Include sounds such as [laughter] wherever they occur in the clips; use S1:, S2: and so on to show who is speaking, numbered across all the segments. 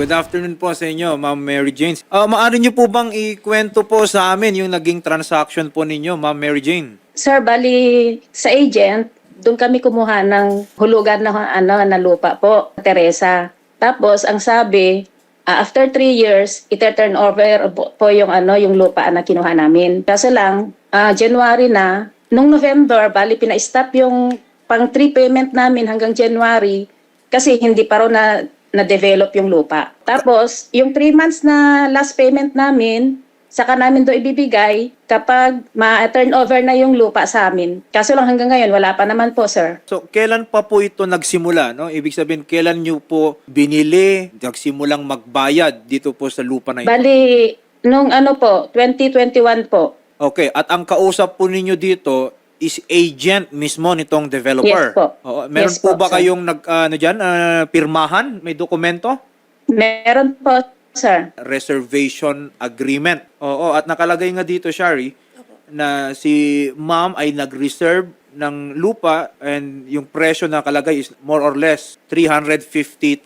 S1: Good afternoon po sa inyo, Ma'am Mary Jane. Ah, maaari niyo po bang ikwento po sa amin yung naging transaction po ninyo, Ma'am Mary Jane?
S2: Sir, bali sa agent, doon kami kumuha ng hulugan na ano na lupa po, Teresa. Tapos ang sabi, ah, after three years, ite-turn over po, yung ano yung lupa na kinuha namin. Kaso lang, ah, January na, nung November, bali pina-stop yung pang three payment namin hanggang January kasi hindi pa raw na na-develop yung lupa. Tapos, yung three months na last payment namin, saka namin do ibibigay kapag ma-turn over na yung lupa sa amin. Kaso lang hanggang ngayon, wala pa naman po, sir.
S1: So, kailan pa po ito nagsimula? No? Ibig sabihin, kailan niyo po binili, nagsimulang magbayad dito po sa lupa na ito?
S2: Bali, nung ano po, 2021 po.
S1: Okay, at ang kausap po ninyo dito is agent mismo nitong developer.
S2: Yes po.
S1: Oo, meron
S2: Yes
S1: po,
S2: po,
S1: ba
S2: sir.
S1: kayong nag ano diyan, pirmahan, may dokumento?
S2: Meron po, sir.
S1: reservation agreement. Oo, at nakalagay nga dito, Shari, na si ma'am ay nag-reserve ng lupa and yung presyo na nakalagay is more or less 350,000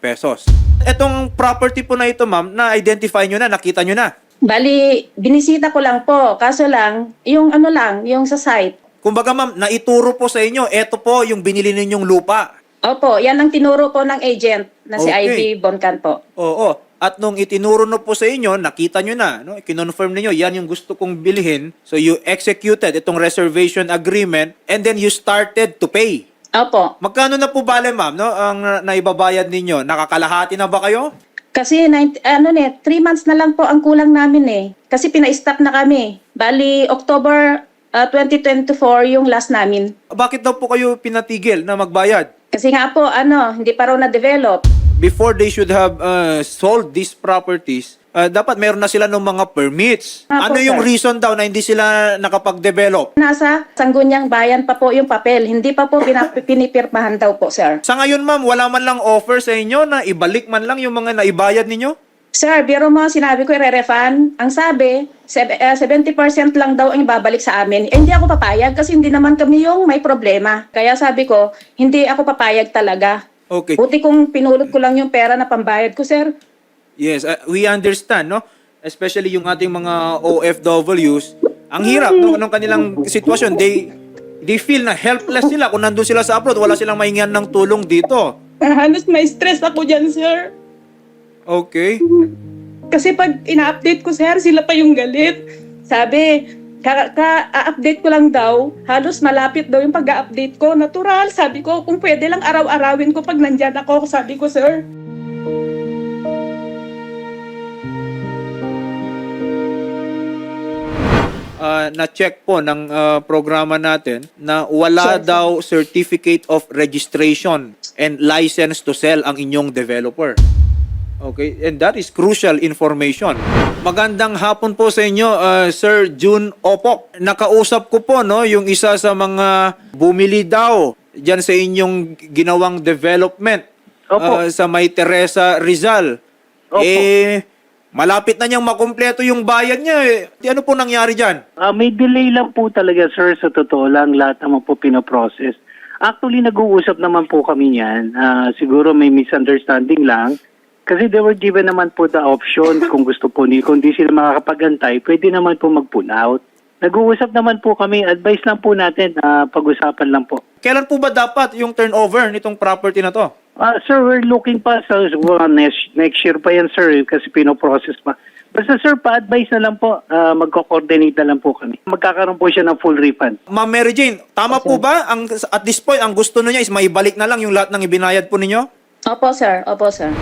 S1: pesos. Etong property po na ito, ma'am, na-identify nyo na, nakita nyo na.
S2: Bali, binisita ko lang po. Kaso lang, yung ano lang, yung sa site.
S1: Kumbaga, ma'am, naituro po sa inyo, eto po yung binili ninyong lupa.
S2: Opo, yan ang tinuro po ng agent na si
S1: Okay.
S2: Ivy Boncan po.
S1: Oo. At nung itinuro na po sa inyo, nakita nyo na, no? kinonfirm ninyo, yan yung gusto kong bilhin. So you executed itong reservation agreement and then you started to pay.
S2: Opo.
S1: Magkano na po bale, ma'am, no? ang uh, naibabayad ninyo? Nakakalahati na ba kayo?
S2: Kasi 90, ano ne, 3 months na lang po ang kulang namin eh. Kasi pina-stop na kami. Bali, October ah, 2024 yung last namin.
S1: Bakit daw po kayo pinatigil na magbayad?
S2: Kasi nga po, ano, hindi pa raw na-develop.
S1: Before they should have uh, sold these properties, uh, dapat meron na sila ng mga permits.
S2: Ah,
S1: ano
S2: po,
S1: yung
S2: sir.
S1: reason daw na hindi sila nakapag-develop?
S2: Nasa Sangguniang Bayan pa po yung papel. Hindi pa po pinap- [laughs] pinipirmahan daw po, sir.
S1: Sa ngayon, ma'am, wala man lang offer sa inyo na ibalik man lang yung mga naibayad ninyo?
S2: Sir, biro mo, sinabi ko i-refund. Ang sabi, seb- eh, 70% lang daw ang babalik sa amin. Eh, hindi ako papayag kasi hindi naman kami yung may problema. Kaya sabi ko, hindi ako papayag talaga.
S1: Okay.
S2: Buti kung pinulot ko lang yung pera na pambayad ko, sir.
S1: Yes, uh, we understand, no? Especially yung ating mga OFWs, ang hirap no ng kanilang sitwasyon. They they feel na helpless sila kung nandun sila sa abroad, wala silang mahingian ng tulong dito.
S3: Halos may stress ako dyan, sir.
S1: Okay.
S3: Kasi pag ina-update ko, sir, sila pa yung galit.
S2: Sabi, ka- ka-update ko lang daw, halos malapit daw yung pag-update ko.
S3: Natural, sabi ko, kung pwede lang araw-arawin ko pag nandyan ako, sabi ko, sir.
S1: Uh, na-check po ng uh, programa natin na wala
S2: Sure,
S1: daw certificate of registration and license to sell ang inyong developer. Okay, and that is crucial information. Magandang hapon po sa inyo, uh, Sir June Opok. Nakausap ko po no, yung isa sa mga bumili daw diyan sa inyong ginawang development
S4: Opo.
S1: uh, sa May Teresa Rizal.
S4: Opo.
S1: Eh malapit na niyang makumpleto yung bayad niya. Eh. Di Ano po nangyari diyan?
S4: Ah, may delay lang po talaga, sir, sa totoo lang. Lahat naman po pinoprocess. Actually, nag-uusap naman po kami niyan. Ah, siguro may misunderstanding lang. Kasi they were given naman po the option [laughs] kung gusto po ni, kung di sila makakapagantay, pwede naman po mag-pull out. Nag-uusap naman po kami, advice lang po natin, ah, pag-usapan lang po.
S1: Kailan po ba dapat yung turnover nitong property na to?
S4: Ah, sir, we're looking pa sa well, next, next year pa yan, sir, kasi pinoprocess pa. Basta, sir, pa-advise na lang po, ah, magko-coordinate na lang po kami. Magkakaroon po siya ng full refund.
S1: Ma'am Mary Jane, tama po ba ang at this point ang gusto niya is maibalik na lang yung lahat ng ibinayad po ninyo?
S2: Opo, sir. Opo, sir.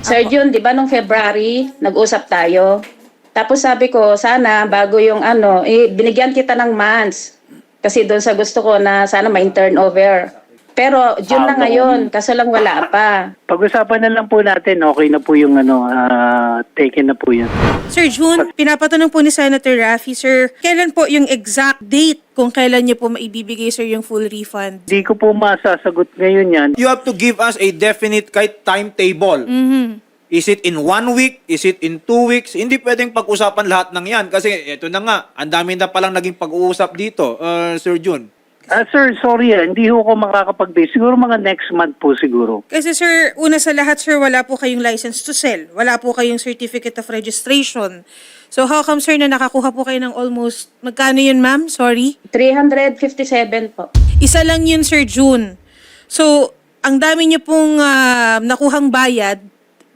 S2: Sir Jun, di ba nung February, nag-usap tayo. Tapos sabi ko, sana bago yung ano, eh, binigyan kita ng months. Kasi doon sa gusto ko na sana may turnover. Pero June na ngayon, kaso lang wala pa.
S4: Pag-usapan na lang po natin, okay na po yung ano, ah, taken na po yan.
S5: Sir June, pinapatanong po ni Senator Raffy, sir, kailan po yung exact date kung kailan niyo po maibibigay, sir, yung full refund?
S4: Hindi ko po masasagot ngayon yan.
S1: You have to give us a definite kahit timetable.
S5: Mhm.
S1: Is it in one week? Is it in two weeks? Hindi pwedeng pag-usapan lahat ng yan kasi ito na nga, ang dami na palang naging pag-uusap dito, uh, Sir Jun.
S4: Ah, sir, sorry ah, hindi ho ako makakapag-base. Siguro mga next month po siguro.
S5: Kasi sir, una sa lahat sir, wala po kayong license to sell. Wala po kayong certificate of registration. So how come sir na nakakuha po kayo ng almost, magkano yun ma'am? Sorry?
S2: 357 po.
S5: Isa lang yun sir, June. So, ang dami niyo pong ah, nakuhang bayad,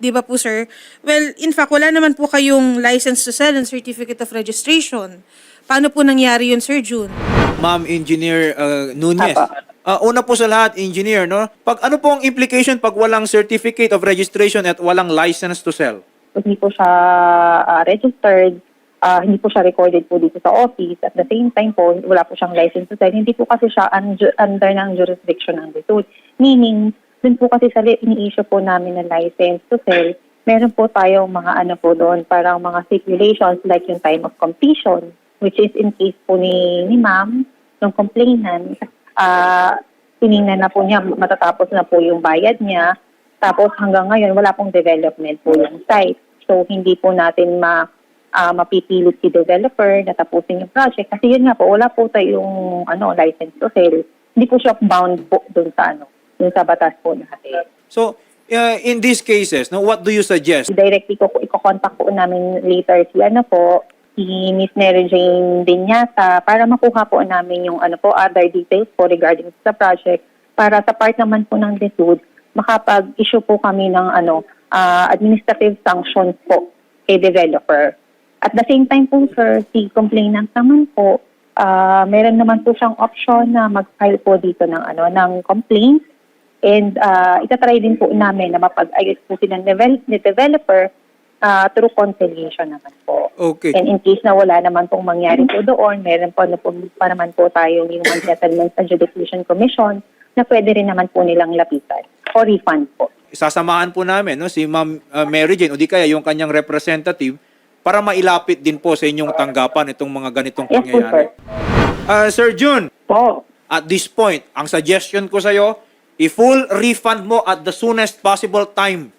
S5: di ba po sir? Well, in fact, wala naman po kayong license to sell and certificate of registration. Paano po nangyari yun sir, June?
S1: Ma'am Engineer uh, Nunez. Ah, una po sa lahat, engineer, no? Pag ano po ang implication pag walang certificate of registration at walang license to sell?
S6: hindi po siya ah, registered, ah, hindi po siya recorded po dito sa office. At the same time po, wala po siyang license to sell. Hindi po kasi siya un- under ng jurisdiction ng DSUD. Meaning, dun po kasi sa ini-issue po namin ng license to sell, meron po tayong mga ano po doon, parang mga stipulations like yung time of completion, which is in case po ni, ni ma'am, ng complainant, ah tiningnan na po niya, matatapos na po yung bayad niya, tapos hanggang ngayon, wala pong development po yung site. So, hindi po natin ma, ah, mapipilit si developer na tapusin yung project. Kasi yun nga po, wala po tayong ano, license to sell. Hindi po siya bound po dun sa ano, dun sa batas po natin.
S1: So, uh, in these cases, no, what do you suggest?
S6: Directly ko, iko-contact po namin later si ano po, si Miss Mary Jane din yata para makuha po namin yung ano po, other details po regarding sa project para sa part naman po ng DSUD, makapag-issue po kami ng ano, ah, administrative sanctions po kay developer. At the same time po, sir, si complainant naman po, ah, meron naman po siyang option na mag-file po dito ng ano ng complaint And uh, itatry din po namin na mapag-ayos po sila ni developer uh, through conciliation naman po.
S1: Okay.
S6: And in case na wala naman pong mangyari po doon, meron po, na po pa naman po tayong human settlement adjudication commission na pwede rin naman po nilang lapitan for refund po.
S1: Sasamahan po namin no, si Ma'am uh, Mary Jane o di kaya yung kanyang representative para mailapit din po sa inyong tanggapan itong mga ganitong
S6: Yes po,
S1: pangyayari. Ah, Sir Jun,
S4: Po.
S1: at this point, ang suggestion ko sa iyo, i-full refund mo at the soonest possible time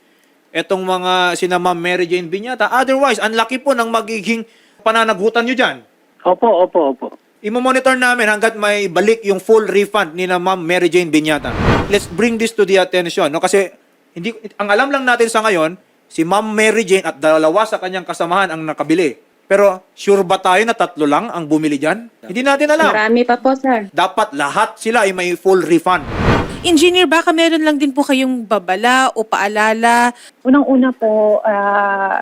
S1: itong mga sina Ma'am Mary Jane Binyata. Otherwise, ang laki po ng magiging pananagutan nyo dyan.
S4: Opo, opo, opo.
S1: Imo-monitor namin hanggat may balik yung full refund ni na Ma'am Mary Jane Binyata. Let's bring this to the attention. No? Kasi hindi, ang alam lang natin sa ngayon, si Ma'am Mary Jane at dalawa sa kanyang kasamahan ang nakabili. Pero sure ba tayo na tatlo lang ang bumili dyan? Hindi natin alam.
S2: Marami pa po, sir.
S1: Dapat lahat sila ay may full refund.
S5: Engineer, baka meron lang din po kayong babala o paalala
S6: Unang-una po, ah,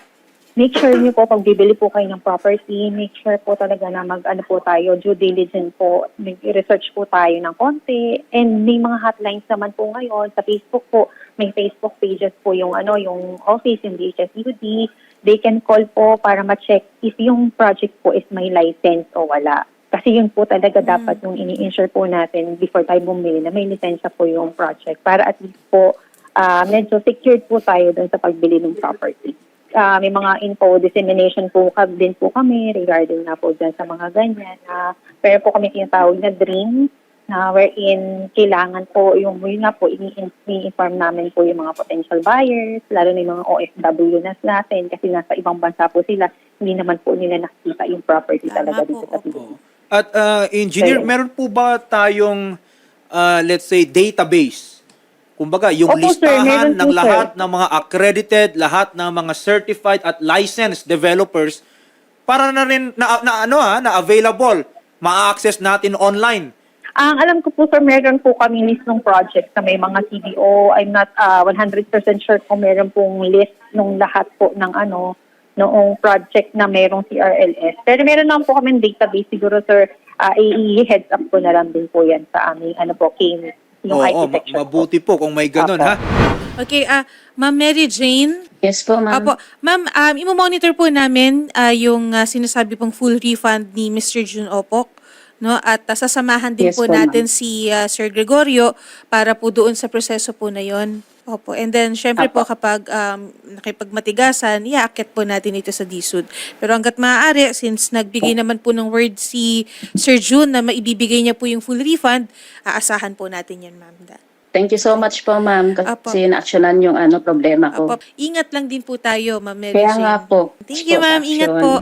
S6: make sure niyo po pag bibili po kayo ng property, make sure po talaga na mag ano po tayo, due diligence po, research po tayo ng konti. And may mga hotlines naman po ngayon sa Facebook po, may Facebook pages po yung ano, yung office in DHSUD. They can call po para ma-check if yung project po is may license o wala. Kasi yun po talaga dapat yung ini-insure po natin before tayo bumili na may lisensya po yung project para at least po ah, medyo secured po tayo dun sa pagbili ng property. Ah, may mga info dissemination po ka- din po kami regarding na po dyan sa mga ganyan. na pero po kami tinatawag na dream na wherein kailangan po yung yun nga po ini-inform namin po yung mga potential buyers, lalo na yung mga OFW na natin kasi nasa ibang bansa po sila, hindi naman po nila nakikita yung property
S5: Tama
S6: talaga
S5: po,
S6: dito sa. Pilipinas.
S1: At uh, engineer,
S6: Ayun.
S1: meron po ba tayong uh, let's say database? Kumbaga, yung
S6: Opo, sir.
S1: listahan
S6: po,
S1: ng
S6: sir.
S1: lahat ng mga accredited, lahat ng mga certified at licensed developers para na rin na, na ano ha, na available, ma-access natin online.
S6: Ang alam ko po, sir, meron po kami list ng projects na may mga CDO. I'm not uh, 100% sure kung meron pong list ng lahat po ng ano, noong project na merong CRLS. Pero meron naman po kami database siguro, sir. Uh, i-heads up ko na lang din po yan sa aming ano po, KIM, yung
S1: Oo,
S6: IT
S1: ma- mabuti po kung may ganun
S6: Opo.
S1: ha.
S5: Okay, ah, Ma'am Mary Jane.
S2: Yes po, ma'am.
S5: Apo, ma'am, um, imo-monitor po namin ah, yung ah, sinasabi pong full refund ni Mr. Jun Opok. No, at ah, sasamahan din
S2: Yes
S5: po
S2: po,
S5: natin si ah, Sir Gregorio para po doon sa proseso po na yon. Opo. And then, syempre po kapag um, nakipagmatigasan, iaakit po natin ito sa DSUD. Pero hanggat maaari, since nagbigay naman po ng word si Sir Jun na maibibigay niya po yung full refund, aasahan po natin yan, ma'am.
S2: Thank you so much po, ma'am.
S5: Apo.
S2: Kasi na-actionan yung ano, problema ko.
S5: Opo. Ingat lang din po tayo, Ma'am Mary
S2: Kaya nga po.
S5: Thank you, ma'am. Ingat po.